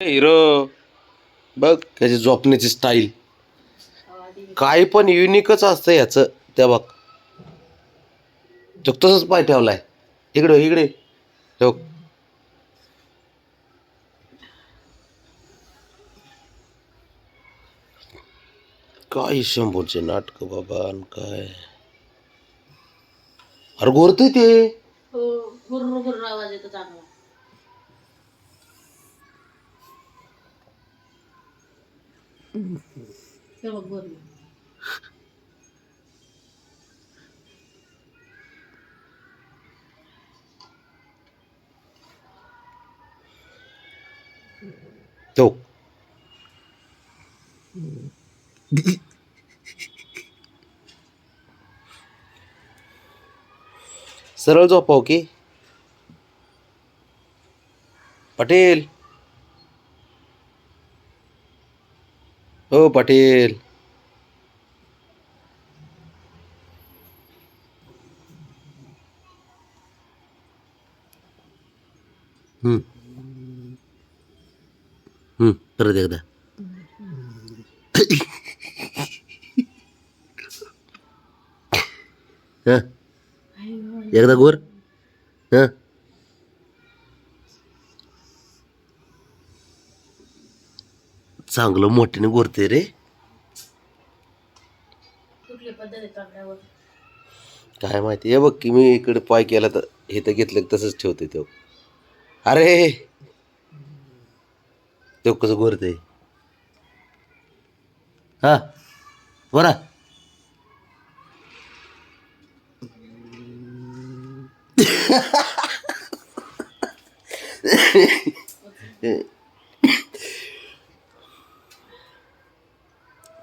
Hero. बघ त्याची झोपण्याची स्टाईल काय पण युनिकच असतं ह्याचं. त्या बघ. तो तसंच पाय ठेवलाय. इकडे हो, इकडे. ठेव. काय शंभूचे नाटक बाबा आणि काय? अरे गोरतय ते. हो, आवाज येतो चांगला. हे बघ गुर्र तो। सरळ झोपाव की। पटेल। हो पटेल. हम्म. हम्म परत एकदा. एकदा गोर. हा. चांगलं मोठ्याने गोरते रे. काय माहिती? हे बघ की मी इकडे पाय केला तर हे तर घेतलं तसंच ठेवते तो. अरे! तो कसं गोरते हा बरा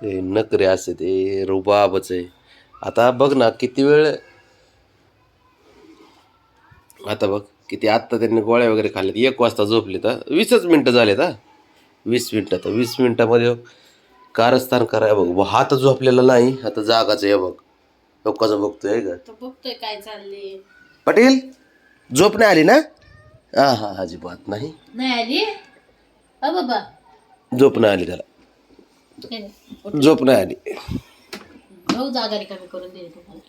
ते नकरे असते ते रुबाबच आहे. आता बघ ना किती वेळ आता बघ किती आत्ता त्यांनी गोळ्या वगैरे खाल्ल्यात. एक वाजता झोपले तर वीसच मिनटं झालेत हा. वीस मिनटं. तर वीस मिनटामध्ये कारस्थान कराय बघ हात झोपलेला नाही आता जागाच आहे बघ. कसं बघतोय का? बघतोय काय चालले पटेल झोप नाही आली ना? हा हा अजिबात नाही. नाही आली? अ बाबा. झोप नाही आली त्याला. झोप नाही आली. भाऊ जागा रिकामी करून दिली तुम्हाला.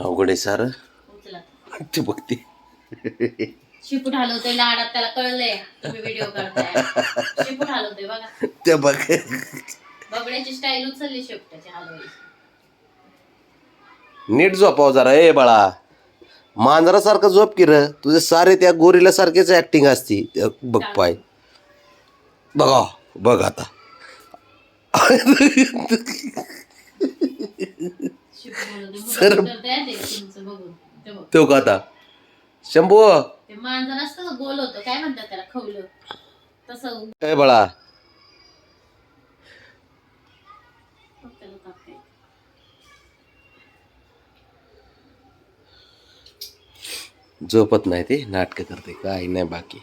अवघड आहे सारं. उचला. ते बघते. शिपूट हलवतोय लाडात त्याला कळलंय. तुम्ही व्हिडिओ करताय शिपूट हलवतोय बघा. ते बघ. बगड्याची स्टाईल उचलली शेपटाची हलवायची नीट झोपाव जरा ए बाळा. मांजरासारखं झोप की र? तुझे सारे त्या गोरीला सारखेच ऍक्टिंग असती. बघ पाय. बघा बघ आता. सर- ते का आता? शंभू? ते मांजर असतं ना गोल होतं. काय म्हणतात त्याला? खवलं. तसं ए बाळा. त्याला. झोपत नाही ते नाटकं करते. काही नाही बाकी.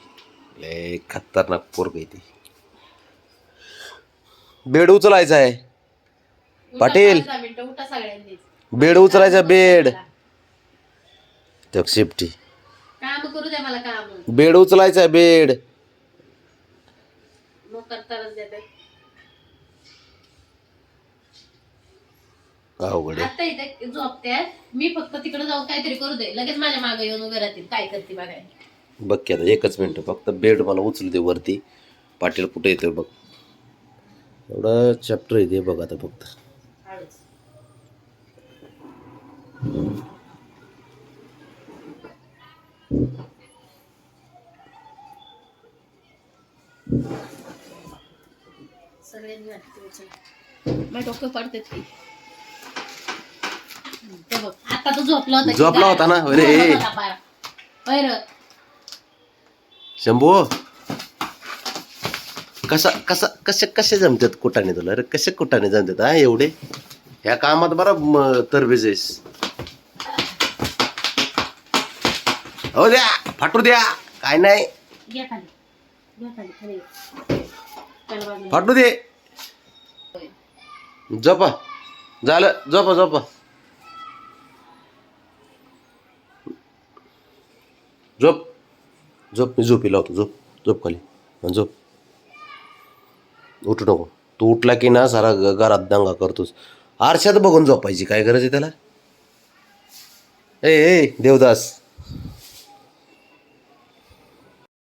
लय खतरनाक पोरग आहे ती. बेड उचलायचा आहे. पाटील. पाच दहा मिनिटं उठा सगळ्यांनीच. बेड उचलायचा बेड. तो शिफ्टी काम करू द्या मला काम. बेड उचलायचा बेड. मग करतानाच देते. अवघड आहे. आता इथे झोपते मी फक्त तिकडे जाऊन काहीतरी करू दे. लगेच माझ्या मागे येऊन उभे राहतील. काय करते बघायला. बघ की आता एकच मिनटं. फक्त बेड मला उचलू दे वरती. पाटील कुठे येतो बघ. एवढं चॅप्टर आहे ते बघ आता फक्त डोकं पडते आता तो झोपला होता झोपला? होता ना? अरे. शंभू कसा कसा कसे कसे जमतात कुटाने तुला? अरे कसे कुटाने जमतात हा एवढे? ह्या कामात बरा तरबेज आहेस हो द्या फाटू द्या. काय नाही. फाटू दे. झोपा. झालं झोपा झोपा. झोप. झोप मी झोपी लावतो झोप झोप खाली. झोप. उठू नको तू उठला की ना सारा घरात दंगा करतोस. आरशात बघून झोपायची काय गरज आहे त्याला? ए ए देवदास.